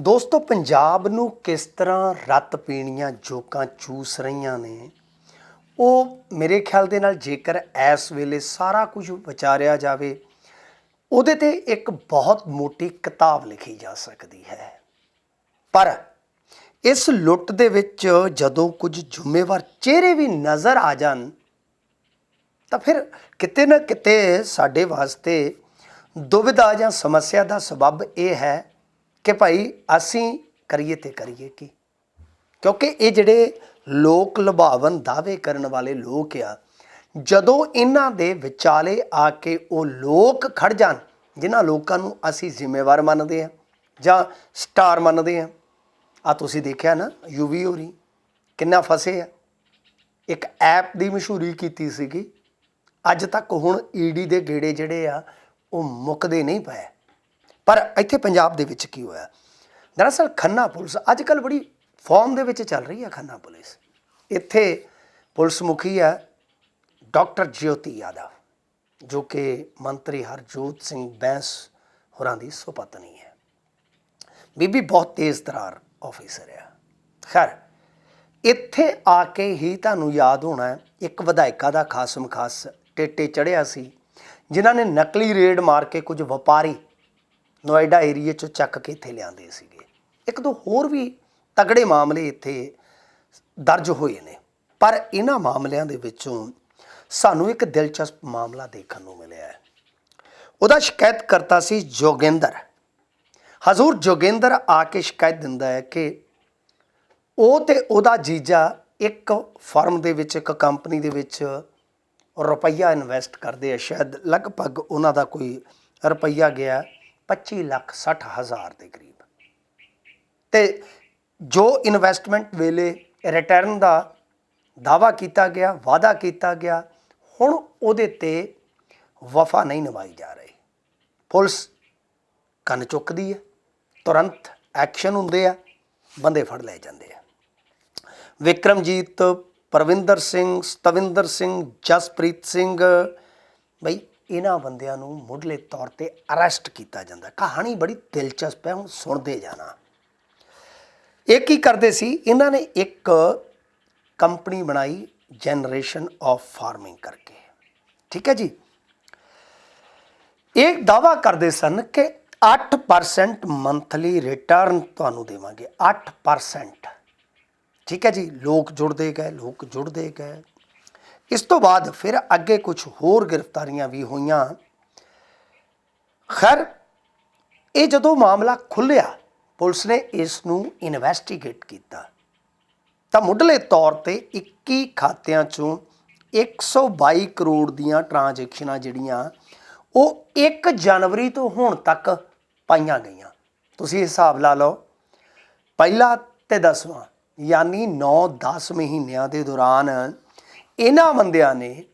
ਦੋਸਤੋ, ਪੰਜਾਬ ਨੂੰ ਕਿਸ ਤਰ੍ਹਾਂ ਰੱਤ ਪੀਣੀਆਂ ਜੋਕਾਂ ਚੂਸ ਰਹੀਆਂ ਨੇ, ਉਹ ਮੇਰੇ ਖਿਆਲ ਦੇ ਨਾਲ ਜੇਕਰ ਇਸ ਵੇਲੇ ਸਾਰਾ ਕੁਝ ਵਿਚਾਰਿਆ ਜਾਵੇ, ਉਹਦੇ ਤੇ ਇੱਕ ਬਹੁਤ ਮੋਟੀ ਕਿਤਾਬ ਲਿਖੀ ਜਾ ਸਕਦੀ ਹੈ। ਪਰ ਇਸ ਲੁੱਟ ਦੇ ਵਿੱਚ ਜਦੋਂ ਕੁਝ ਜ਼ਿੰਮੇਵਾਰ ਚਿਹਰੇ ਵੀ ਨਜ਼ਰ ਆ ਜਾਣ, ਤਾਂ ਫਿਰ ਕਿਤੇ ਨਾ ਕਿਤੇ ਸਾਡੇ ਵਾਸਤੇ ਦੁਵਿਧਾ ਜਾਂ ਸਮੱਸਿਆ ਦਾ ਸਬਬ ਇਹ ਹੈ ਕਿ ਭਾਈ ਅਸੀਂ ਕਰੀਏ ਤੇ ਕਰੀਏ ਕੀ? ਕਿਉਂਕਿ ਇਹ ਜਿਹੜੇ ਲੋਕ ਲੁਭਾਵਨ ਦਾਅਵੇ ਕਰਨ ਵਾਲੇ ਲੋਕ ਆ, ਜਦੋਂ ਇਹਨਾਂ ਦੇ ਵਿਚਾਲੇ ਆ ਕੇ ਉਹ ਲੋਕ ਖੜ ਜਾਣ, ਜਿਨ੍ਹਾਂ ਲੋਕਾਂ ਨੂੰ ਅਸੀਂ ਜ਼ਿੰਮੇਵਾਰ ਮੰਨਦੇ ਆ ਜਾਂ ਸਟਾਰ ਮੰਨਦੇ ਆ ਆ ਤੁਸੀਂ ਦੇਖਿਆ ਨਾ ਯੂਵੀ ਹੋਰੀ ਕਿੰਨਾ ਫਸੇ ਆ। ਇੱਕ ਐਪ ਦੀ ਮਸ਼ਹੂਰੀ ਕੀਤੀ ਸੀਗੀ, ਅੱਜ ਤੱਕ ਹੁਣ ਈਡੀ ਦੇ ਗੇੜੇ ਜਿਹੜੇ ਆ, ਉਹ ਮੁੱਕਦੇ ਨਹੀਂ ਪਏ। ਪਰ ਇੱਥੇ ਪੰਜਾਬ ਦੇ ਵਿੱਚ ਕੀ ਹੋਇਆ? ਦਰਅਸਲ ਖੰਨਾ ਪੁਲਿਸ ਅੱਜ ਕੱਲ ਬੜੀ ਫਾਰਮ ਦੇ ਵਿੱਚ ਚੱਲ ਰਹੀ ਹੈ ਖੰਨਾ ਪੁਲਿਸ। ਇੱਥੇ ਪੁਲਿਸ ਮੁਖੀ ਹੈ ਡਾਕਟਰ ਜਯੋਤੀ ਯਾਦਵ, ਜੋ ਕਿ ਮੰਤਰੀ ਹਰਜੋਤ ਸਿੰਘ ਬੈਂਸ ਹੋਰਾਂ ਦੀ ਸੁਪਤਨੀ ਹੈ। ਬੀਬੀ ਬਹੁਤ ਤੇਜ਼ ਤਰਾਰ ਆਫੀਸਰ ਆ। ਖੈਰ, ਇੱਥੇ ਆ ਕੇ ਹੀ ਤੁਹਾਨੂੰ ਯਾਦ ਹੋਣਾ ਇੱਕ ਵਿਧਾਇਕਾ ਦਾ ਖਾਸਮ ਖਾਸ ਟੇਟੇ ਚੜਿਆ ਸੀ, ਜਿਨ੍ਹਾਂ ਨੇ ਨਕਲੀ ਰੇਡ ਮਾਰ ਕੇ ਕੁਝ ਵਪਾਰੀ ਨੋਇਡਾ ਏਰੀਏ ਚੋਂ ਚੱਕ ਕੇ ਇੱਥੇ ਲਿਆਂਦੇ ਸੀਗੇ। ਇੱਕ ਦੋ ਹੋਰ ਵੀ ਤਗੜੇ ਮਾਮਲੇ ਇੱਥੇ ਦਰਜ ਹੋਏ ਨੇ। ਪਰ ਇਹਨਾਂ ਮਾਮਲਿਆਂ ਦੇ ਵਿੱਚੋਂ ਸਾਨੂੰ ਇੱਕ ਦਿਲਚਸਪ ਮਾਮਲਾ ਦੇਖਣ ਨੂੰ ਮਿਲਿਆ ਹੈ। ਉਹਦਾ ਸ਼ਿਕਾਇਤਕਰਤਾ ਸੀ ਜੋਗਿੰਦਰ। ਹਜ਼ੂਰ ਜੋਗਿੰਦਰ ਆ ਕੇ ਸ਼ਿਕਾਇਤ ਦਿੰਦਾ ਹੈ ਕਿ ਉਹ ਤੇ ਉਹਦਾ ਜੀਜਾ ਇੱਕ ਫਰਮ ਦੇ ਵਿੱਚ, ਇੱਕ ਕੰਪਨੀ ਦੇ ਵਿੱਚ ਰੁਪਈਆ ਇਨਵੈਸਟ ਕਰਦੇ ਆ। ਸ਼ਾਇਦ ਲਗਭਗ ਉਹਨਾਂ ਦਾ ਕੋਈ ਰੁਪਈਆ ਗਿਆ। 25 ਲੱਖ 60 ਹਜ਼ਾਰ ਦੇ ਕਰੀਬ। ਤੇ ਜੋ ਇਨਵੈਸਟਮੈਂਟ ਵੇਲੇ ਰਿਟਰਨ ਦਾ ਦਾਵਾ ਕੀਤਾ ਗਿਆ, ਵਾਅਦਾ ਕੀਤਾ ਗਿਆ, ਹੁਣ ਉਹਦੇ ਤੇ ਵਫਾ ਨਹੀਂ ਨਿਭਾਈ ਜਾ ਰਹੀ। ਪੁਲਿਸ ਕੰਨ ਚੁੱਕਦੀ ਹੈ, ਤੁਰੰਤ ਐਕਸ਼ਨ ਹੁੰਦੇ ਆ, ਬੰਦੇ ਫੜ ਲਏ ਜਾਂਦੇ ਆ। ਵਿਕਰਮਜੀਤ, ਪਰਵਿੰਦਰ ਸਿੰਘ, ਸਤਵਿੰਦਰ ਸਿੰਘ, ਜਸਪ੍ਰੀਤ ਸਿੰਘ, ਬਈ ਇਹਨਾਂ ਬੰਦਿਆਂ ਨੂੰ ਮੁੱਢਲੇ ਤੌਰ ਤੇ ਅਰੈਸਟ ਕੀਤਾ ਜਾਂਦਾ। ਕਹਾਣੀ ਬੜੀ ਦਿਲਚਸਪ ਹੈ, ਹੁਣ ਸੁਣਦੇ ਜਾਣਾ। ਇਹ ਕੀ ਕਰਦੇ ਸੀ? ਇਹਨਾਂ ਨੇ ਇੱਕ ਕੰਪਨੀ ਬਣਾਈ ਜਨਰੇਸ਼ਨ ਆਫ ਫਾਰਮਿੰਗ ਕਰਕੇ। ਠੀਕ ਹੈ ਜੀ? ਇਹ ਦਾਵਾ ਕਰਦੇ ਸਨ ਕਿ 8% ਮੰਥਲੀ ਰਿਟਰਨ ਤੁਹਾਨੂੰ ਦੇਵਾਂਗੇ। 8% ਠੀਕ ਹੈ ਜੀ? ਲੋਕ ਜੁੜਦੇ ਗਏ, ਲੋਕ ਜੁੜਦੇ ਗਏ। ਇਸ ਤੋਂ ਬਾਅਦ ਫਿਰ ਅੱਗੇ ਕੁਝ ਹੋਰ ਗ੍ਰਿਫਤਾਰੀਆਂ ਵੀ ਹੋਈਆਂ। ਖੈਰ, ਇਹ ਜਦੋਂ ਮਾਮਲਾ ਖੁੱਲਿਆ ਪੁਲਿਸ ਨੇ ਇਸ ਨੂੰ ਇਨਵੈਸਟੀਗੇਟ ਕੀਤਾ। ਤਾਂ ਮੁੱਢਲੇ ਤੌਰ ਤੇ 21 ਖਾਤਿਆਂ ਚੋਂ 122 ਕਰੋੜ ਦੀਆਂ ਟ੍ਰਾਂਜੈਕਸ਼ਨਾਂ ਜਿਹੜੀਆਂ, ਉਹ 1 ਜਨਵਰੀ ਤੋਂ ਹੁਣ ਤੱਕ ਪਾਈਆਂ ਗਈਆਂ। ਤੁਸੀਂ ਹਿਸਾਬ ਲਾ ਲਓ, ਪਹਿਲਾ ਤੇ 10ਵਾਂ ਯਾਨੀ 9-10 ਮਹੀਨਿਆਂ ਦੇ ਦੌਰਾਨ ਇਹਨਾਂ ਬੰਦਿਆਂ ਨੇ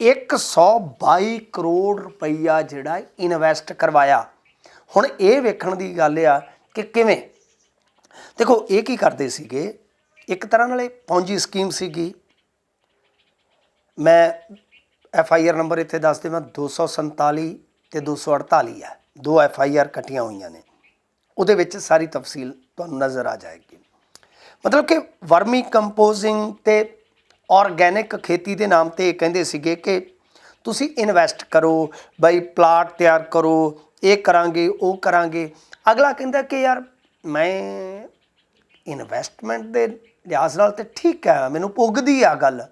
122 ਕਰੋੜ ਰੁਪਈਆ ਜਿਹੜਾ ਇਨਵੈਸਟ ਕਰਵਾਇਆ। ਹੁਣ ਇਹ ਵੇਖਣ ਦੀ ਗੱਲ ਆ ਕਿ ਕਿਵੇਂ? ਦੇਖੋ, ਇਹ ਕੀ ਕਰਦੇ ਸੀਗੇ? ਇੱਕ ਤਰ੍ਹਾਂ ਨਾਲ ਇਹ ਪੌਂਜੀ ਸਕੀਮ ਸੀਗੀ। ਮੈਂ ਐਫ ਆਈ ਆਰ ਨੰਬਰ ਇੱਥੇ ਦੱਸ ਦੇਵਾਂ 247 ਤੇ 248 ਹੈ ਦੋ ਐਫ ਆਈ ਆਰ ਇਕੱਠੀਆਂ ਹੋਈਆਂ ਨੇ। ਉਹਦੇ ਵਿੱਚ ਸਾਰੀ ਤਫਸੀਲ ਤੁਹਾਨੂੰ ਨਜ਼ਰ ਆ ਜਾਏਗੀ। ਮਤਲਬ ਕਿ ਵਰਮੀ ਕੰਪੋਜ਼ਿੰਗ ਤੇ ਆਰਗੈਨਿਕ ਖੇਤੀ ਦੇ ਨਾਮ ਤੇ ਇਹ ਕਹਿੰਦੇ ਸੀਗੇ ਕਿ ਤੁਸੀਂ ਇਨਵੈਸਟ ਕਰੋ, ਬਈ ਪਲਾਟ ਤਿਆਰ ਕਰੋ, ਇਹ ਕਰਾਂਗੇ, ਉਹ ਕਰਾਂਗੇ। ਅਗਲਾ ਕਹਿੰਦਾ ਕਿ ਯਾਰ ਮੈਂ ਇਨਵੈਸਟਮੈਂਟ ਦੇ ਲਿਹਾਜ਼ ਨਾਲ ਤੇ ਠੀਕ ਹੈ ਮੈਨੂੰ ਪੁੱਗਦੀ ਆ ਗੱਲ।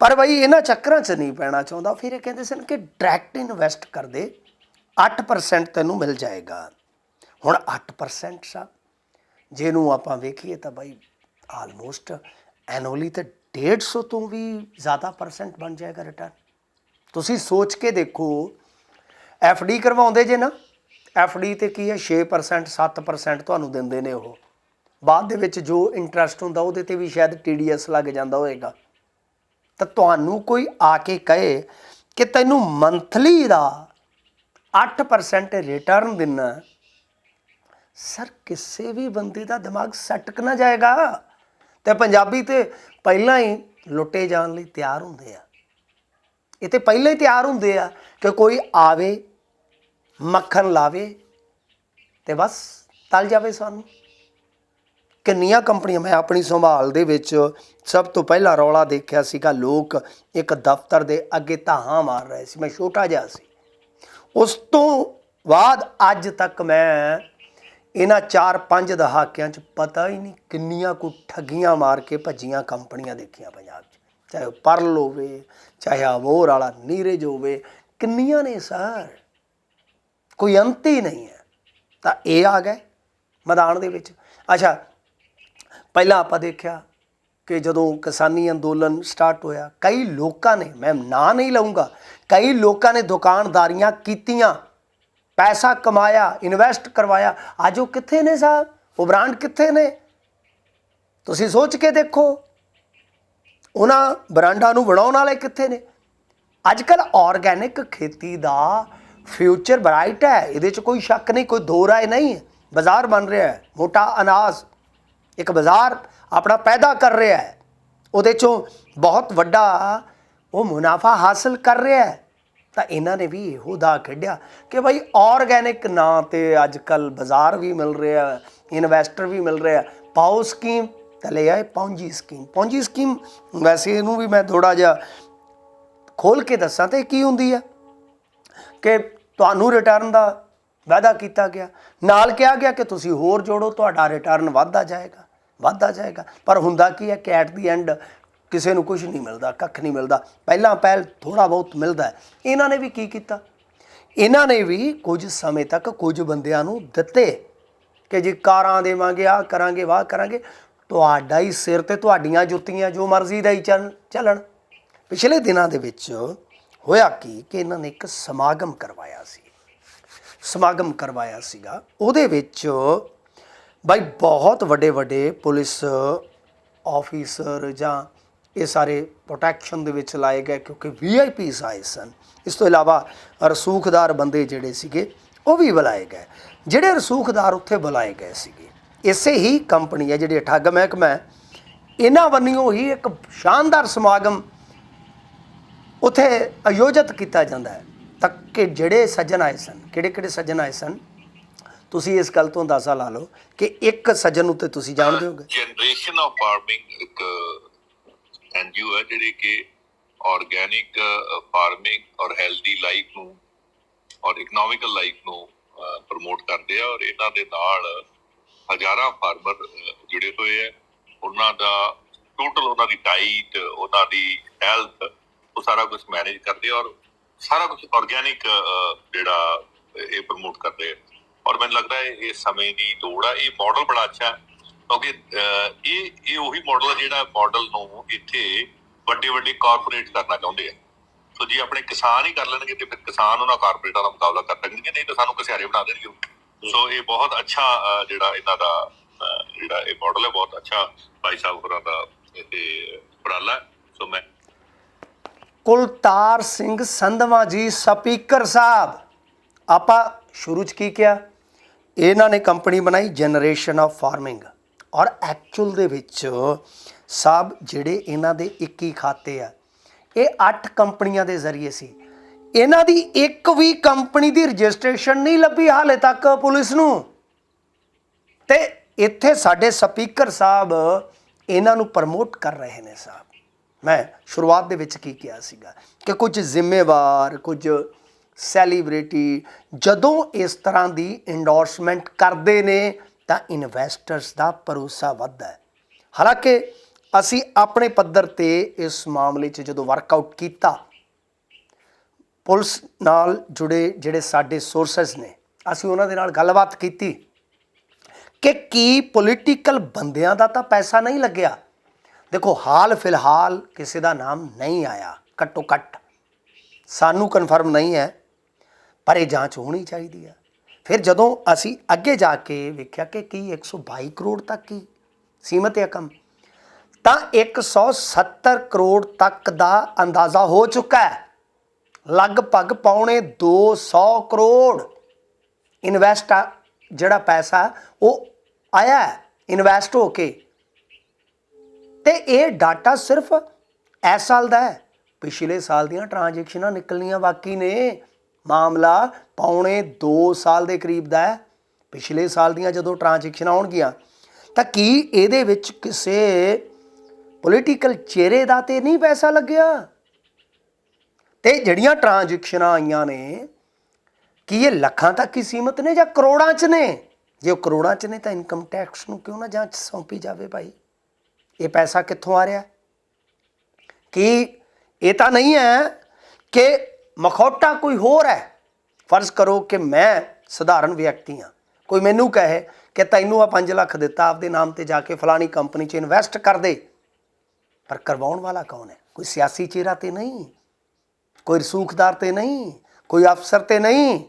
ਪਰ ਬਈ ਇਹਨਾਂ ਚੱਕਰਾਂ 'ਚ ਨਹੀਂ ਪੈਣਾ ਚਾਹੁੰਦਾ। ਫਿਰ ਇਹ ਕਹਿੰਦੇ ਸਨ ਕਿ ਡਾਇਰੈਕਟ ਇਨਵੈਸਟ ਕਰ ਦੇ 8% ਤੈਨੂੰ ਮਿਲ ਜਾਏਗਾ। ਹੁਣ 8% ਸਾ, ਜਿਹਨੂੰ ਆਪਾਂ ਵੇਖੀਏ ਤਾਂ ਬਈ ਆਲਮੋਸਟ ਐਨੂਅਲੀ ਤੇ 150 ਤੋਂ ਵੀ ਜ਼ਿਆਦਾ ਪਰਸੈਂਟ ਬਣ ਜਾਏਗਾ ਰਿਟਰਨ ਤੁਸੀਂ ਸੋਚ ਕੇ ਦੇਖੋ ਡੀ ਕਰਵਾਉਂਦੇ ਜੇ ਨਾ ਡੀ ਤੇ ਕੀ ਹੈ 6% 7% ਤੁਹਾਨੂੰ ਦਿੰਦੇ ਨੇ ਉਹ ਬਾਅਦ ਦੇ ਵਿੱਚ ਜੋ ਇੰਟਰਸਟ ਹੁੰਦਾ ਉਹਦੇ ਤੇ ਵੀ ਸ਼ਾਇਦ TDS ਲੱਗ ਜਾਂਦਾ ਹੋਏਗਾ ਤਾਂ ਤੁਹਾਨੂੰ ਕੋਈ ਆ ਕੇ ਕਹੇ ਕਿ ਤੈਨੂੰ ਮੰਥਲੀ ਦਾ 8% ਰਿਟਰਨ ਦੇਣਾ ਸਰ ਕਿਸੇ ਵੀ ਬੰਦੇ ਦਾ ਦਿਮਾਗ ਸਟਕ ਨਾ ਜਾਏਗਾ ਤੇ ਪੰਜਾਬੀ ਤੇ ਪਹਿਲਾਂ ਹੀ ਲੁੱਟੇ ਜਾਣ ਲਈ ਤਿਆਰ ਹੁੰਦੇ ਆ। ਇਹ ਤੇ ਪਹਿਲਾਂ ਹੀ ਤਿਆਰ ਹੁੰਦੇ ਆ ਕਿ ਕੋਈ ਆਵੇ, ਮੱਖਣ ਲਾਵੇ ਤੇ ਬਸ ਤਲ ਜਾਵੇ ਸਾਨੂੰ। ਕਿੰਨੀਆਂ ਕੰਪਨੀਆਂ, ਮੈਂ ਆਪਣੀ ਸੰਭਾਲ ਦੇ ਵਿੱਚ ਸਭ ਤੋਂ ਪਹਿਲਾਂ ਰੌਲਾ ਦੇਖਿਆ ਸੀਗਾ। ਲੋਕ ਇੱਕ ਦਫ਼ਤਰ ਦੇ ਅੱਗੇ ਧਾਹਾਂ ਮਾਰ ਰਹੇ ਸੀ। ਮੈਂ ਛੋਟਾ ਜਿਹਾ ਸੀ। ਉਸ ਤੋਂ ਬਾਅਦ ਅੱਜ ਤੱਕ ਮੈਂ ਇਹਨਾਂ 4-5 ਦਹਾਕਿਆਂ 'ਚ ਪਤਾ ਹੀ ਨਹੀਂ ਕਿੰਨੀਆਂ ਕੁ ਠੱਗੀਆਂ ਮਾਰ ਕੇ ਭੱਜੀਆਂ ਕੰਪਨੀਆਂ ਦੇਖੀਆਂ ਪੰਜਾਬ 'ਚ। ਚਾਹੇ ਉਹ ਪਰਲ ਹੋਵੇ, ਚਾਹੇ ਅਬੋਰ ਵਾਲਾ ਨੀਰਜ ਹੋਵੇ, ਕਿੰਨੀਆਂ ਨੇ ਸਰ? ਕੋਈ ਅੰਤ ਹੀ ਨਹੀਂ ਹੈ। ਤਾਂ ਇਹ ਆ ਗਏ ਮੈਦਾਨ ਦੇ ਵਿੱਚ। ਅੱਛਾ, ਪਹਿਲਾਂ ਆਪਾਂ ਦੇਖਿਆ ਕਿ ਜਦੋਂ ਕਿਸਾਨੀ ਅੰਦੋਲਨ ਸਟਾਰਟ ਹੋਇਆ, ਕਈ ਲੋਕਾਂ ਨੇ, ਮੈਂ ਨਾਂ ਨਹੀਂ ਲਵਾਂਗਾ ਕਈ ਲੋਕਾਂ ਨੇ ਦੁਕਾਨਦਾਰੀਆਂ ਕੀਤੀਆਂ। ਪੈਸਾ ਕਮਾਇਆ ਇਨਵੈਸਟ ਕਰਵਾਇਆ, ਅੱਜ ਉਹ ਕਿੱਥੇ ਨੇ ਸਾਹਿਬ ਉਹ ਬ੍ਰਾਂਡ ਕਿੱਥੇ ਨੇ? ਤੁਸੀਂ ਸੋਚ ਕੇ ਦੇਖੋ। ਉਹਨਾਂ ਬ੍ਰਾਂਡਾਂ ਨੂੰ ਬਣਾਉਣ ਵਾਲੇ ਕਿੱਥੇ ਨੇ? ਅੱਜ ਕੱਲ ਆਰਗੈਨਿਕ ਖੇਤੀ ਦਾ ਫਿਊਚਰ ਬ੍ਰਾਈਟ ਹੈ। ਇਹਦੇ 'ਚ ਕੋਈ ਸ਼ੱਕ ਨਹੀਂ, ਕੋਈ ਦੋ ਰਾਏ ਨਹੀਂ। ਹੈ ਬਾਜ਼ਾਰ ਬਣ ਰਿਹਾ ਹੈ। ਮੋਟਾ ਅਨਾਜ, ਇੱਕ ਬਾਜ਼ਾਰ ਆਪਣਾ ਪੈਦਾ ਕਰ ਰਿਹਾ ਹੈ। ਉਹਦੇ 'ਚੋਂ ਬਹੁਤ ਵੱਡਾ ਉਹ ਮੁਨਾਫਾ ਹਾਸਲ ਕਰ ਰਿਹਾ ਹੈ। ਤਾਂ ਇਹਨਾਂ ਨੇ ਵੀ ਇਹੋ ਦਾ ਖੇਡਿਆ ਕਿ ਭਾਈ ਆਰਗੈਨਿਕ ਨਾਂ ਤੇ ਅੱਜ ਕੱਲ ਬਾਜ਼ਾਰ ਵੀ ਮਿਲ ਰਿਹਾ ਇਨਵੈਸਟਰ ਵੀ ਮਿਲ ਰਿਹਾ। ਪਾਓ ਸਕੀਮ ਤਾਂ ਲੈ ਆਏ ਪੌਂਜੀ ਸਕੀਮ ਪੌਂਜੀ ਸਕੀਮ ਵੈਸੇ ਇਹਨੂੰ ਵੀ ਮੈਂ ਥੋੜਾ ਜਿਹਾ ਖੋਲ ਕੇ ਦੱਸਾਂ ਤੇ ਕੀ ਹੁੰਦੀ ਹੈ ਕਿ ਤੁਹਾਨੂੰ ਰਿਟਰਨ ਦਾ ਵਾਅਦਾ ਕੀਤਾ ਗਿਆ। ਨਾਲ ਕਿਹਾ ਗਿਆ ਕਿ ਤੁਸੀਂ ਹੋਰ ਜੋੜੋ, ਤੁਹਾਡਾ ਰਿਟਰਨ ਵੱਧਦਾ ਜਾਏਗਾ ਵੱਧਦਾ ਜਾਏਗਾ। ਪਰ ਹੁੰਦਾ ਕੀ ਹੈ ਕਿ ਐਟ ਦੀ ਐਂਡ ਕਿਸੇ ਨੂੰ ਕੁਝ ਨਹੀਂ ਮਿਲਦਾ, ਕੱਖ ਨਹੀਂ ਮਿਲਦਾ। ਪਹਿਲਾਂ ਪਹਿਲ ਥੋੜਾ ਬਹੁਤ ਮਿਲਦਾ ਹੈ। ਇਹਨਾਂ ਨੇ ਵੀ ਕੀ ਕੀਤਾ? ਇਹਨਾਂ ਨੇ ਵੀ ਕੁਝ ਸਮੇਂ ਤੱਕ ਕੁਝ ਬੰਦਿਆਂ ਨੂੰ ਦਿੱਤੇ ਕਿ ਜੀ ਕਾਰਾਂ ਦੇਵਾਂਗੇ ਆ ਕਰਾਂਗੇ, ਵਾਹ ਕਰਾਂਗੇ। ਤੁਹਾਡਾ ਹੀ ਸਿਰ ਤੇ ਤੁਹਾਡੀਆਂ ਜੁੱਤੀਆਂ, ਜੋ ਮਰਜ਼ੀ ਦਾ ਹੀ ਚੱਲ- ਚੱਲਣ। ਪਿਛਲੇ ਦਿਨਾਂ ਦੇ ਵਿੱਚ ਹੋਇਆ ਕੀ ਕਿ ਇਹਨਾਂ ਨੇ ਇੱਕ ਸਮਾਗਮ ਕਰਵਾਇਆ ਸੀ। ਸਮਾਗਮ ਕਰਵਾਇਆ ਸੀਗਾ। ਉਹਦੇ ਵਿੱਚ ਬਾਈ ਬਹੁਤ ਵੱਡੇ ਵੱਡੇ ਪੁਲਿਸ ਆਫੀਸਰ ਜਾਂ ਇਹ ਸਾਰੇ ਪ੍ਰੋਟੈਕਸ਼ਨ ਦੇ ਵਿੱਚ ਲਾਏ ਗਏ ਕਿਉਂਕਿ ਵੀਆਈਪੀਸ ਆਏ ਸਨ। ਇਸ ਤੋਂ ਇਲਾਵਾ ਰਸੂਖਦਾਰ ਬੰਦੇ ਜਿਹੜੇ ਸੀਗੇ, ਉਹ ਵੀ ਬੁਲਾਏ ਗਏ। ਜਿਹੜੇ ਰਸੂਖਦਾਰ ਉੱਥੇ ਬੁਲਾਏ ਗਏ ਸੀਗੇ, ਇਸੇ ਹੀ ਕੰਪਨੀ ਹੈ ਜਿਹੜੀ ਠੱਗ ਮਹਿਕਮਾ ਹੈ। ਇਹਨਾਂ ਵੱਲੋਂ ਹੀ ਇੱਕ ਸ਼ਾਨਦਾਰ ਸਮਾਗਮ ਉੱਥੇ ਆਯੋਜਿਤ ਕੀਤਾ ਜਾਂਦਾ ਹੈ। ਤੱਕ ਕਿ ਜਿਹੜੇ ਸੱਜਣ ਆਏ ਸਨ ਕਿਹੜੇ ਕਿਹੜੇ ਸੱਜਣ ਆਏ ਸਨ? ਤੁਸੀਂ ਇਸ ਗੱਲ ਤੋਂ ਅੰਦਾਜ਼ਾ ਲਾ ਲਓ ਕਿ ਇੱਕ ਸੱਜਣ ਉੱਤੇ ਤੁਸੀਂ ਜਾਣਦੇ ਹੋਗੇ। ਜਨਰੇਸ਼ਨ ਆਫ ਫਾਰਮਿੰਗ ਇੱਕ ਐਨਜੀਓ ਹੈ ਜਿਹੜੇ ਕਿ ਆਰਗੈਨਿਕ ਫਾਰਮਿੰਗ ਔਰ ਹੈਲਦੀ ਲਾਈਫ ਨੂੰ ਔਰ ਇਕਨੋਮਿਕਲ ਲਾਈਫ ਨੂੰ ਪ੍ਰਮੋਟ ਕਰਦੇ ਆ ਔਰ ਇਹਨਾਂ ਦੇ ਨਾਲ ਹਜ਼ਾਰਾਂ ਫਾਰਮਰ ਜੁੜੇ ਹੋਏ ਆ ਉਹਨਾਂ ਦਾ ਟੋਟਲ ਉਹਨਾਂ ਦੀ ਡਾਈਟ ਉਹਨਾਂ ਦੀ ਹੈਲਥ ਉਹ ਸਾਰਾ ਕੁਝ ਮੈਨੇਜ ਕਰਦੇ ਔਰ ਸਾਰਾ ਕੁਝ ਆਰਗੈਨਿਕ ਜਿਹੜਾ ਇਹ ਪ੍ਰਮੋਟ ਕਰਦੇ ਆ। ਔਰ ਮੈਨੂੰ ਲੱਗਦਾ ਹੈ ਇਹ ਸਮੇਂ ਦੀ ਲੋੜ ਆ। ਇਹ ਮਾਡਲ ਬੜਾ ਅੱਛਾ ਹੈ। ਕਿਉਂਕਿ ਇਹ ਇਹ ਉਹੀ ਮਾਡਲ ਹੈ ਜਿਹੜਾ ਮਾਡਲ ਨੂੰ ਇੱਥੇ ਵੱਡੇ ਵੱਡੇ ਕਾਰਪੋਰੇਟ ਕਰਨਾ ਚਾਹੁੰਦੇ ਆ। ਸੋ ਜੇ ਆਪਣੇ ਕਿਸਾਨ ਹੀ ਕਰ ਲੈਣਗੇ, ਤੇ ਫਿਰ ਕਿਸਾਨ ਉਹਨਾਂ ਕਾਰਪੋਰੇਟਾਂ ਦਾ ਮੁਕਾਬਲਾ ਕਰ ਲੈਣਗੇ, ਨਹੀਂ ਤਾਂ ਸਾਨੂੰ ਕਸਿਆਰੇ ਬਣਾ ਦੇਣਗੇ ਸੋ ਇਹ ਬਹੁਤ ਅੱਛਾ ਜਿਹੜਾ ਇਹਨਾਂ ਦਾ ਜਿਹੜਾ ਇਹ ਮਾਡਲ ਹੈ ਬਹੁਤ ਅੱਛਾ ਭਾਈ ਸਾਹਿਬ ਹੋਰਾਂ ਦਾ ਇਹ ਉਪਰਾਲਾ। ਸੋ ਮੈਂ ਕੁਲਤਾਰ ਸਿੰਘ ਸੰਧਵਾ ਜੀ, ਸਪੀਕਰ ਸਾਹਿਬ, ਆਪਾਂ ਸ਼ੁਰੂ ਚ ਕੀ ਕਿਹਾ? ਇਹਨਾਂ ਨੇ ਕੰਪਨੀ ਬਣਾਈ ਜਨਰੇਸ਼ਨ ਆਫ ਫਾਰਮਿੰਗ ਔਰ ਐਕਚੁਅਲ ਦੇ ਵਿੱਚ ਸਭ ਜਿਹੜੇ ਇਹਨਾਂ ਦੇ 21 ਖਾਤੇ ਆ, ਇਹ 8 ਕੰਪਨੀਆਂ ਦੇ ਜ਼ਰੀਏ ਸੀ। ਇਹਨਾਂ ਦੀ ਇੱਕ ਵੀ ਕੰਪਨੀ ਦੀ ਰਜਿਸਟ੍ਰੇਸ਼ਨ ਨਹੀਂ ਲੱਭੀ ਹਾਲੇ ਤੱਕ ਪੁਲਿਸ ਨੂੰ। ਤੇ ਇੱਥੇ ਸਾਡੇ ਸਪੀਕਰ ਸਾਹਿਬ ਇਹਨਾਂ ਨੂੰ ਪ੍ਰਮੋਟ ਕਰ ਰਹੇ ਨੇ ਸਾਹਿਬ। ਮੈਂ ਸ਼ੁਰੂਆਤ ਦੇ ਵਿੱਚ ਕੀ ਕਿਹਾ ਸੀਗਾ ਕਿ ਕੁਝ ਜ਼ਿੰਮੇਵਾਰ, ਕੁਝ ਸੈਲੀਬ੍ਰਿਟੀ ਜਦੋਂ ਇਸ ਤਰ੍ਹਾਂ ਦੀ ਇੰਡੋਰਸਮੈਂਟ ਕਰਦੇ ਨੇ ਤਾਂ ਇਨਵੈਸਟਰਸ ਦਾ ਭਰੋਸਾ ਵੱਧਦਾ ਹੈ। ਹਾਲਾਂਕਿ ਅਸੀਂ ਆਪਣੇ ਪੱਧਰ ਤੇ ਇਸ ਮਾਮਲੇ 'ਚ ਜਦੋਂ ਵਰਕਆਊਟ ਕੀਤਾ, ਪੁਲਿਸ ਨਾਲ ਜੁੜੇ ਜਿਹੜੇ ਸਾਡੇ ਸੋਰਸਸ ਨੇ, ਅਸੀਂ ਉਹਨਾਂ ਦੇ ਨਾਲ ਗੱਲਬਾਤ ਕੀਤੀ ਕਿ ਕੀ ਪੋਲੀਟੀਕਲ ਬੰਦਿਆਂ ਦਾ ਤਾਂ ਪੈਸਾ ਨਹੀਂ ਲੱਗਿਆ। ਦੇਖੋ, ਹਾਲ ਫਿਲਹਾਲ ਕਿਸੇ ਦਾ ਨਾਮ ਨਹੀਂ ਆਇਆ, ਘੱਟੋ ਘੱਟ ਸਾਨੂੰ ਕਨਫਰਮ ਨਹੀਂ ਹੈ, ਪਰ ਇਹ ਜਾਂਚ ਹੋਣੀ ਚਾਹੀਦੀ ਹੈ। ਫਿਰ ਜਦੋਂ ਅਸੀਂ ਅੱਗੇ ਜਾ ਕੇ ਵੇਖਿਆ ਕਿ ਕੀ 122 ਕਰੋੜ ਤੱਕ ਹੀ ਸੀਮਤ ਹੈ ਕੰਮ, ਤਾਂ 170 ਕਰੋੜ ਤੱਕ ਦਾ ਅੰਦਾਜ਼ਾ ਹੋ ਚੁੱਕਾ ਹੈ। ਲਗਭਗ ਪੌਣੇ 200 ਕਰੋੜ ਇਨਵੈਸਟ ਜਿਹੜਾ ਪੈਸਾ ਉਹ ਆਇਆ ਇਨਵੈਸਟ ਹੋ ਕੇ। ਤੇ ਇਹ ਡਾਟਾ ਸਿਰਫ ਇਸ ਸਾਲ ਦਾ ਹੈ। ਪਿਛਲੇ ਸਾਲ ਦੀਆਂ ਟ੍ਰਾਂਜੈਕਸ਼ਨਾਂ ਨਿਕਲਣੀਆਂ ਬਾਕੀ ਨੇ। ਮਾਮਲਾ ਪੌਣੇ 2 ਸਾਲ ਦੇ ਕਰੀਬ ਦਾ ਹੈ। ਪਿਛਲੇ ਸਾਲ ਦੀਆਂ ਜਦੋਂ ਟ੍ਰਾਂਜੈਕਸ਼ਨਾਂ ਆਉਣਗੀਆਂ, ਤਾਂ ਕੀ ਇਹਦੇ ਵਿੱਚ ਕਿਸੇ ਪੋਲੀਟੀਕਲ ਚਿਹਰੇ ਦਾ ਤੇ ਨਹੀਂ ਪੈਸਾ ਲੱਗਿਆ? ਤੇ ਜਿਹੜੀਆਂ ਟ੍ਰਾਂਜੈਕਸ਼ਨਾਂ ਆਈਆਂ ਨੇ, ਕੀ ਇਹ ਲੱਖਾਂ ਤੱਕ ਹੀ ਸੀਮਤ ਨੇ ਜਾਂ ਕਰੋੜਾਂ 'ਚ ਨੇ? ਜੇ ਉਹ ਕਰੋੜਾਂ 'ਚ ਨੇ ਤਾਂ ਇਨਕਮ ਟੈਕਸ ਨੂੰ ਕਿਉਂ ਨਾ ਜਾਂਚ ਸੌਂਪੀ ਜਾਵੇ ਭਾਈ? ਇਹ ਪੈਸਾ ਕਿੱਥੋਂ ਆ ਰਿਹਾ? ਕੀ ਇਹ ਤਾਂ ਨਹੀਂ ਹੈ ਕਿ ਮਖੌਟਾ ਕੋਈ ਹੋਰ ਹੈ? ਫਰਜ਼ ਕਰੋ ਕਿ ਮੈਂ ਸਧਾਰਨ ਵਿਅਕਤੀ ਹਾਂ। ਕੋਈ ਮੈਨੂੰ ਕਹੇ ਕਿ ਤੈਨੂੰ ਆ 5 ਲੱਖ ਦਿੱਤਾ, ਆਪਦੇ ਨਾਮ ਤੇ ਜਾ ਕੇ ਫਲਾਣੀ ਕੰਪਨੀ 'ਚ ਇਨਵੈਸਟ ਕਰ ਦੇ। ਪਰ ਕਰਵਾਉਣ ਵਾਲਾ ਕੌਣ ਹੈ? ਕੋਈ ਸਿਆਸੀ ਚਿਹਰਾ ਤੇ ਨਹੀਂ, ਕੋਈ ਰਸੂਖਦਾਰ ਤੇ ਨਹੀਂ, ਕੋਈ ਅਫਸਰ ਤੇ ਨਹੀਂ।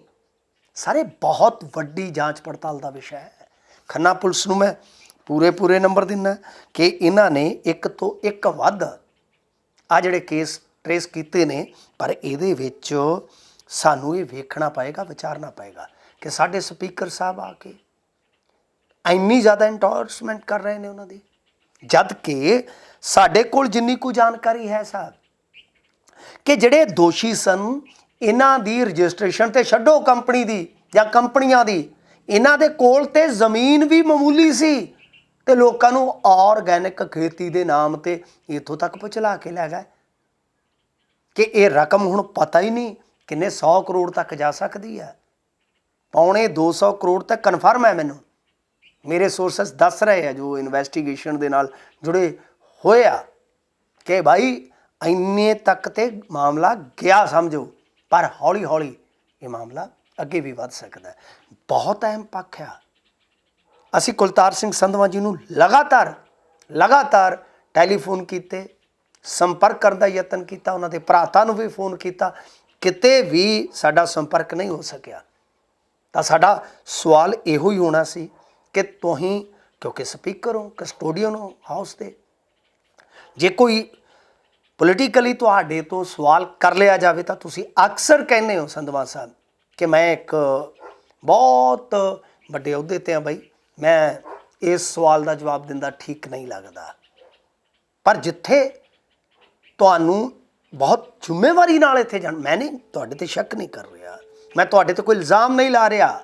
ਸਾਰੇ ਬਹੁਤ ਵੱਡੀ ਜਾਂਚ ਪੜਤਾਲ ਦਾ ਵਿਸ਼ਾ ਹੈ। ਖੰਨਾ ਪੁਲਿਸ ਨੂੰ ਮੈਂ ਪੂਰੇ ਪੂਰੇ ਨੰਬਰ ਦਿੰਨਾ ਕਿ ਇਹਨਾਂ ਨੇ ਇੱਕ ਤੋਂ ਇੱਕ ਵੱਧ ਆ ਜਿਹੜੇ ਕੇਸ ਟਰੇਸ ਕੀਤੇ ਨੇ, ਪਰ ਇਹਦੇ ਵਿੱਚ ਸਾਨੂੰ ਇਹ ਵੇਖਣਾ ਪਏਗਾ, ਵਿਚਾਰਨਾ ਪਏਗਾ ਕਿ ਸਾਡੇ ਸਪੀਕਰ ਸਾਹਿਬ ਆ ਕੇ ਇੰਨੀ ਜ਼ਿਆਦਾ ਇੰਟੋਰਸਮੈਂਟ ਕਰ ਰਹੇ ਨੇ ਉਹਨਾਂ ਦੀ। ਜਦ ਕਿ ਸਾਡੇ ਕੋਲ ਜਿੰਨੀ ਕੁ ਜਾਣਕਾਰੀ ਹੈ ਸਾਹਿਬ ਕਿ ਜਿਹੜੇ ਦੋਸ਼ੀ ਸਨ, ਇਹਨਾਂ ਦੀ ਰਜਿਸਟ੍ਰੇਸ਼ਨ ਤੇ ਛੱਡੋ ਕੰਪਨੀ ਦੀ ਜਾਂ ਕੰਪਨੀਆਂ ਦੀ, ਇਹਨਾਂ ਦੇ ਕੋਲ ਤੇ ਜ਼ਮੀਨ ਵੀ ਮਾਮੂਲੀ ਸੀ ਤੇ ਲੋਕਾਂ ਨੂੰ ਆਰਗੈਨਿਕ ਖੇਤੀ ਦੇ ਨਾਮ ਤੇ ਇੱਥੋਂ ਤੱਕ ਪਹੁੰਚਾ ਕੇ ਲੈ ਗਏ। ਕਿ ਇਹ ਰਕਮ ਹੁਣ ਪਤਾ ਹੀ ਨਹੀਂ ਕਿੰਨੇ 100 ਕਰੋੜ ਤੱਕ ਜਾ ਸਕਦੀ ਹੈ। ਪੌਣੇ 200 ਕਰੋੜ ਤੱਕ ਕਨਫਰਮ ਹੈ ਮੈਨੂੰ। ਮੇਰੇ ਸੋਰਸਸ ਦੱਸ ਰਹੇ ਆ ਜੋ ਇਨਵੈਸਟੀਗੇਸ਼ਨ ਦੇ ਨਾਲ ਜੁੜੇ ਹੋਏ ਆ ਕਿ ਭਾਈ ਇੰਨੇ ਤੱਕ ਤੇ ਮਾਮਲਾ ਗਿਆ ਸਮਝੋ, ਪਰ ਹੌਲੀ ਹੌਲੀ ਇਹ ਮਾਮਲਾ ਅੱਗੇ ਵੀ ਵੱਧ ਸਕਦਾ ਹੈ। ਬਹੁਤ ਅਹਿਮ ਪੱਖ ਆ। ਅਸੀਂ ਕੁਲਤਾਰ ਸਿੰਘ ਸੰਧਵਾ ਜੀ ਨੂੰ ਲਗਾਤਾਰ ਲਗਾਤਾਰ ਟੈਲੀਫੋਨ ਕੀਤੇ ਸੰਪਰਕ ਕਰਨ ਦਾ ਯਤਨ ਕੀਤਾ, ਉਹਨਾਂ ਦੇ ਭਰਾਤਾ ਨੂੰ ਵੀ ਫੋਨ ਕੀਤਾ। ਕਿਤੇ ਵੀ ਸਾਡਾ ਸੰਪਰਕ ਨਹੀਂ ਹੋ ਸਕਿਆ, ਤਾਂ ਸਾਡਾ ਸਵਾਲ ਇਹੋ ਹੀ ਹੋਣਾ ਸੀ ਕਿ ਤੁਸੀਂ ਕਿਉਂਕਿ ਸਪੀਕਰ ਹੋ, ਕਸਟੋਡੀਅਨ ਹੋ, ਹਾਊਸ ਦੇ, ਜੇ ਕੋਈ ਪੋਲੀਟੀਕਲੀ ਤੁਹਾਡੇ ਤੋਂ ਸਵਾਲ ਕਰ ਲਿਆ ਜਾਵੇ, ਤਾਂ ਤੁਸੀਂ ਅਕਸਰ ਕਹਿੰਦੇ ਹੋ ਸੰਧਵਾ ਸਾਹਿਬ ਕਿ ਮੈਂ ਇੱਕ ਬਹੁਤ ਵੱਡੇ ਅਹੁਦੇ ਤੇ ਆ ਬਈ, ਮੈਂ ਇਸ ਸਵਾਲ ਦਾ ਜਵਾਬ ਦਿੰਦਾ ਠੀਕ ਨਹੀਂ ਲੱਗਦਾ। ਪਰ ਜਿੱਥੇ ਤੁਹਾਨੂੰ ਬਹੁਤ ਜ਼ਿੰਮੇਵਾਰੀ ਨਾਲ ਇੱਥੇ ਜਾਣ ਮੈਂ ਨਹੀਂ ਤੁਹਾਡੇ ਤੇ ਸ਼ੱਕ ਨਹੀਂ ਕਰ ਰਿਹਾ। ਮੈਂ ਤੁਹਾਡੇ ਤੇ ਕੋਈ ਇਲਜ਼ਾਮ ਨਹੀਂ ਲਾ ਰਿਹਾ।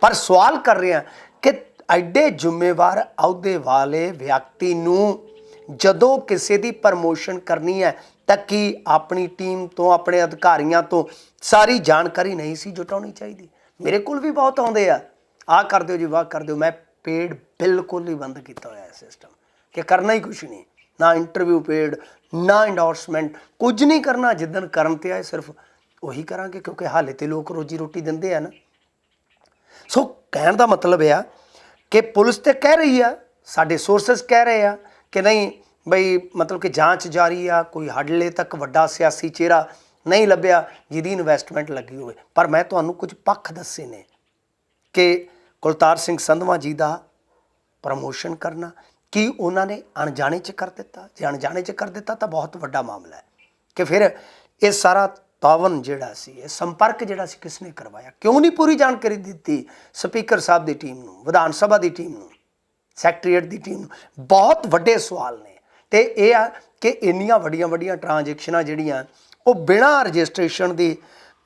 ਪਰ ਸਵਾਲ ਕਰ ਰਿਹਾ ਕਿ ਐਡੇ ਜ਼ਿੰਮੇਵਾਰ ਅਹੁਦੇ ਵਾਲੇ ਵਿਅਕਤੀ ਨੂੰ ਜਦੋਂ ਕਿਸੇ ਦੀ ਪ੍ਰਮੋਸ਼ਨ ਕਰਨੀ ਹੈ, ਤਾਂ ਕੀ ਆਪਣੀ ਟੀਮ ਤੋਂ, ਆਪਣੇ ਅਧਿਕਾਰੀਆਂ ਤੋਂ ਸਾਰੀ ਜਾਣਕਾਰੀ ਨਹੀਂ ਸੀ ਜੁਟਾਉਣੀ ਚਾਹੀਦੀ? ਮੇਰੇ ਕੋਲ ਵੀ ਬਹੁਤ ਆਉਂਦੇ ਆ। ਆਹ ਕਰ ਦਿਓ ਜੀ, ਵਾਹ ਕਰ ਦਿਓ। ਮੈਂ ਪੇਡ ਬਿਲਕੁਲ ਹੀ ਬੰਦ ਕੀਤਾ ਹੋਇਆ ਹੈ ਸਿਸਟਮ ਕਿ ਕਰਨਾ ਹੀ ਕੁਝ ਨਹੀਂ। ਨਾ ਇੰਟਰਵਿਊ ਪੇਡ ਨਾ ਇੰਡੋਰਸਮੈਂਟ ਕੁਝ ਨਹੀਂ ਕਰਨਾ ਜਿੱਦਨ ਕਰਨ ਤੇ ਆਏ, ਸਿਰਫ ਉਹੀ ਕਰਾਂਗੇ ਕਿਉਂਕਿ ਹਾਲੇ ਤੇ ਲੋਕ ਰੋਜੀ ਰੋਟੀ ਦਿੰਦੇ ਆ ਨਾ। ਸੋ ਕਹਿਣ ਦਾ ਮਤਲਬ ਇਹ ਆ ਕਿ ਪੁਲਿਸ ਤੇ ਕਹਿ ਰਹੀ ਆ, ਸਾਡੇ ਸੋਰਸਸ ਕਹਿ ਰਹੇ ਆ ਕਿ ਨਹੀਂ ਬਈ ਮਤਲਬ ਕਿ ਜਾਂਚ ਜਾਰੀ ਆ, ਕੋਈ ਹੱਡਲੇ ਤੱਕ ਵੱਡਾ ਸਿਆਸੀ ਚਿਹਰਾ ਨਹੀਂ ਲੱਭਿਆ ਜਿਹਦੀ ਇਨਵੈਸਟਮੈਂਟ ਲੱਗੀ ਹੋਵੇ। ਪਰ ਮੈਂ ਤੁਹਾਨੂੰ ਕੁਝ ਪੱਖ ਦੱਸੇ ਨੇ ਕਿ ਕੁਲਤਾਰ ਸਿੰਘ ਸੰਧਵਾ ਜੀ ਦਾ ਪ੍ਰਮੋਸ਼ਨ ਕਰਨਾ ਕੀ ਉਹਨਾਂ ਨੇ ਅਣਜਾਣੇ ਚ ਕਰ ਦਿੱਤਾ। ਜੇ ਅਣਜਾਣੇ ਚ ਕਰ ਦਿੱਤਾ ਤਾਂ ਬਹੁਤ ਵੱਡਾ ਮਾਮਲਾ ਹੈ ਕਿ ਫਿਰ ਇਹ ਸਾਰਾ ਤਾਵਨ ਜਿਹੜਾ ਸੀ, ਇਹ ਸੰਪਰਕ ਜਿਹੜਾ ਸੀ ਕਿਸ ਨੇ ਕਰਵਾਇਆ? ਕਿਉਂ ਨਹੀਂ ਪੂਰੀ ਜਾਣਕਾਰੀ ਦਿੱਤੀ ਸਪੀਕਰ ਸਾਹਿਬ ਦੀ ਟੀਮ ਨੂੰ, ਵਿਧਾਨ ਸਭਾ ਦੀ ਟੀਮ ਨੂੰ, ਸੈਕਟਰੀਏਟ ਦੀ ਟੀਮ ਨੂੰ? ਬਹੁਤ ਵੱਡੇ ਸਵਾਲ ਨੇ। ਤੇ ਇਹ ਆ ਕਿ ਇੰਨੀਆਂ ਵੱਡੀਆਂ ਵੱਡੀਆਂ ਟ੍ਰਾਂਜੈਕਸ਼ਨਾਂ ਜਿਹੜੀਆਂ, ਉਹ ਬਿਨਾਂ ਰਜਿਸਟ੍ਰੇਸ਼ਨ ਦੀ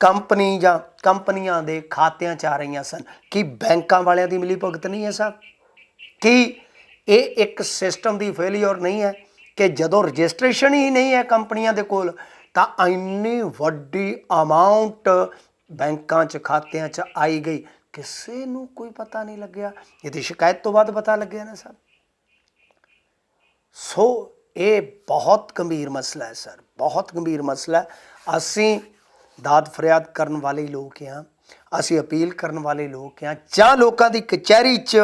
ਕੰਪਨੀ ਜਾਂ ਕੰਪਨੀਆਂ ਦੇ ਖਾਤਿਆਂ ਚ ਆ ਰਹੀਆਂ ਸਨ। ਕੀ ਬੈਂਕਾਂ ਵਾਲਿਆਂ ਦੀ ਮਿਲੀ ਭੁਗਤ ਨਹੀਂ ਹੈ, ਸਾਹਿਬ? ਕਿ ਇਹ ਇੱਕ ਸਿਸਟਮ ਦੀ ਫੇਲਿਅਰ ਨਹੀਂ ਹੈ ਕਿ ਜਦੋਂ ਰਜਿਸਟ੍ਰੇਸ਼ਨ ਹੀ ਨਹੀਂ ਹੈ ਕੰਪਨੀਆਂ ਦੇ ਕੋਲ, ਤਾਂ ਇੰਨੀ ਵੱਡੀ ਅਮਾਉਂਟ ਬੈਂਕਾਂ 'ਚ, ਖਾਤਿਆਂ 'ਚ ਆਈ ਗਈ। ਕਿਸੇ ਨੂੰ ਕੋਈ ਪਤਾ ਨਹੀਂ ਲੱਗਿਆ। ਇਹਦੀ ਸ਼ਿਕਾਇਤ ਤੋਂ ਬਾਅਦ ਪਤਾ ਲੱਗਿਆ ਨਾ ਸਰ। ਸੋ ਇਹ ਬਹੁਤ ਗੰਭੀਰ ਮਸਲਾ ਹੈ ਸਰ। ਬਹੁਤ ਗੰਭੀਰ ਮਸਲਾ ਹੈ। ਅਸੀਂ ਦਾਦ ਫਰਿਆਦ ਕਰਨ ਵਾਲੇ ਲੋਕ ਹਾਂ। ਅਸੀਂ ਅਪੀਲ ਕਰਨ ਵਾਲੇ ਲੋਕ ਹਾਂ। ਜਾਂ ਲੋਕਾਂ ਦੀ ਕਚਹਿਰੀ 'ਚ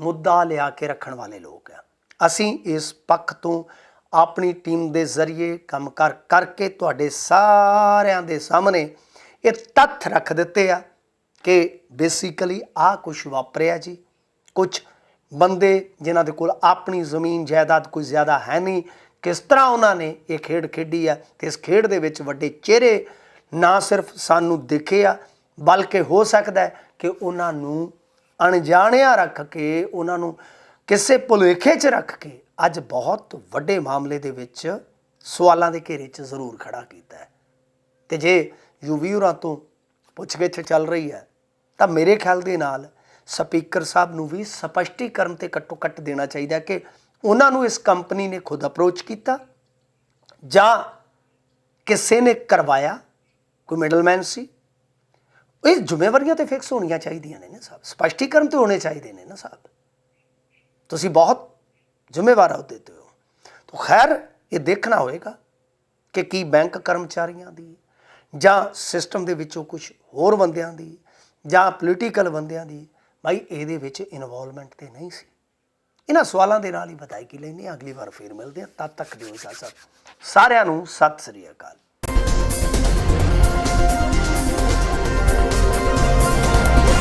ਮੁੱਦਾ ਲਿਆ ਕੇ ਰੱਖਣ ਵਾਲੇ ਲੋਕ ਆ। ਅਸੀਂ ਇਸ ਪੱਖ ਤੋਂ ਆਪਣੀ ਟੀਮ ਦੇ ਜ਼ਰੀਏ ਕੰਮ ਕਰ ਕਰਕੇ ਤੁਹਾਡੇ ਸਾਰਿਆਂ ਦੇ ਸਾਹਮਣੇ ਇਹ ਤੱਥ ਰੱਖ ਦਿੱਤੇ ਆ ਕਿ ਬੇਸਿਕਲੀ ਆ ਕੁਝ ਵਾਪਰਿਆ ਜੀ। ਕੁਝ ਬੰਦੇ ਜਿਨ੍ਹਾਂ ਦੇ ਕੋਲ ਆਪਣੀ ਜ਼ਮੀਨ, ਜਾਇਦਾਦ ਕੋਈ ਜ਼ਿਆਦਾ ਹੈ ਨਹੀਂ, ਕਿਸ ਤਰ੍ਹਾਂ ਉਹਨਾਂ ਨੇ ਇਹ ਖੇਡ ਖੇਡੀ ਆ ਤੇ ਇਸ ਖੇਡ ਦੇ ਵਿੱਚ ਵੱਡੇ ਚਿਹਰੇ ਨਾ ਸਿਰਫ ਸਾਨੂੰ ਦਿਖੇ ਆ, ਬਲਕਿ ਹੋ ਸਕਦਾ ਕਿ ਉਹਨਾਂ ਨੂੰ ਅਣਜਾਣਿਆ ਰੱਖ ਕੇ, ਉਹਨਾਂ ਨੂੰ ਕਿਸੇ ਭੁਲੇਖੇ 'ਚ ਰੱਖ ਕੇ ਅੱਜ ਬਹੁਤ ਵੱਡੇ ਮਾਮਲੇ ਦੇ ਵਿੱਚ ਸਵਾਲਾਂ ਦੇ ਘੇਰੇ 'ਚ ਜ਼ਰੂਰ ਖੜਾ ਕੀਤਾ ਹੈ। ਤੇ ਜੇ ਯੂਵੀ ਹੋਰਾਂ ਤੋਂ ਪੁੱਛਗਿੱਛ ਚੱਲ ਰਹੀ ਹੈ, ਤਾਂ ਮੇਰੇ ਖਿਆਲ ਦੇ ਨਾਲ ਸਪੀਕਰ ਸਾਹਿਬ ਨੂੰ ਵੀ ਸਪਸ਼ਟੀਕਰਨ ਤੇ ਘੱਟੋ ਘੱਟ ਦੇਣਾ ਚਾਹੀਦਾ ਕਿ ਉਹਨਾਂ ਨੂੰ ਇਸ ਕੰਪਨੀ ਨੇ ਖੁਦ ਅਪਰੋਚ ਕੀਤਾ ਜਾਂ ਕਿਸੇ ਨੇ ਕਰਵਾਇਆ, ਕੋਈ ਮਿਡਲਮੈਨ ਸੀ? ਇਹ ਜ਼ਿੰਮੇਵਾਰੀਆਂ ਤੇ ਫਿਕਸ ਹੋਣੀਆਂ ਚਾਹੀਦੀਆਂ ਨੇ ਨਾ ਸਾਹਿਬ। ਸਪਸ਼ਟੀਕਰਨ ਤੇ ਹੋਣੇ ਚਾਹੀਦੇ ਨੇ ਨਾ ਸਾਹਿਬ। ਤੁਸੀਂ ਬਹੁਤ ਜ਼ਿੰਮੇਵਾਰ ਅਹੁਦੇ ਤੇ ਹੋ। ਤਾਂ ਖੈਰ, ਇਹ ਦੇਖਣਾ ਹੋਏਗਾ ਕਿ ਕੀ ਬੈਂਕ ਕਰਮਚਾਰੀਆਂ ਦੀ ਜਾਂ ਸਿਸਟਮ ਦੇ ਵਿੱਚੋਂ ਕੁਝ ਹੋਰ ਬੰਦਿਆਂ ਦੀ ਜਾਂ ਪੋਲੀਟੀਕਲ ਬੰਦਿਆਂ ਦੀ ਭਾਈ ਇਹਦੇ ਵਿੱਚ ਇਨਵੋਲਵਮੈਂਟ ਤੇ ਨਹੀਂ ਸੀ। ਇਹਨਾਂ ਸਵਾਲਾਂ ਦੇ ਨਾਲ ਹੀ ਵਧਾਈ ਕੀ ਲੈਣੀ ਅਗਲੀ ਵਾਰ ਫੇਰ ਮਿਲਦੇ ਹਾਂ। ਤਦ ਤੱਕ ਦਿਓ ਇਜਾਜ਼ਤ। ਸਾਰਿਆਂ ਨੂੰ ਸਤਿ ਸ੍ਰੀ ਅਕਾਲ।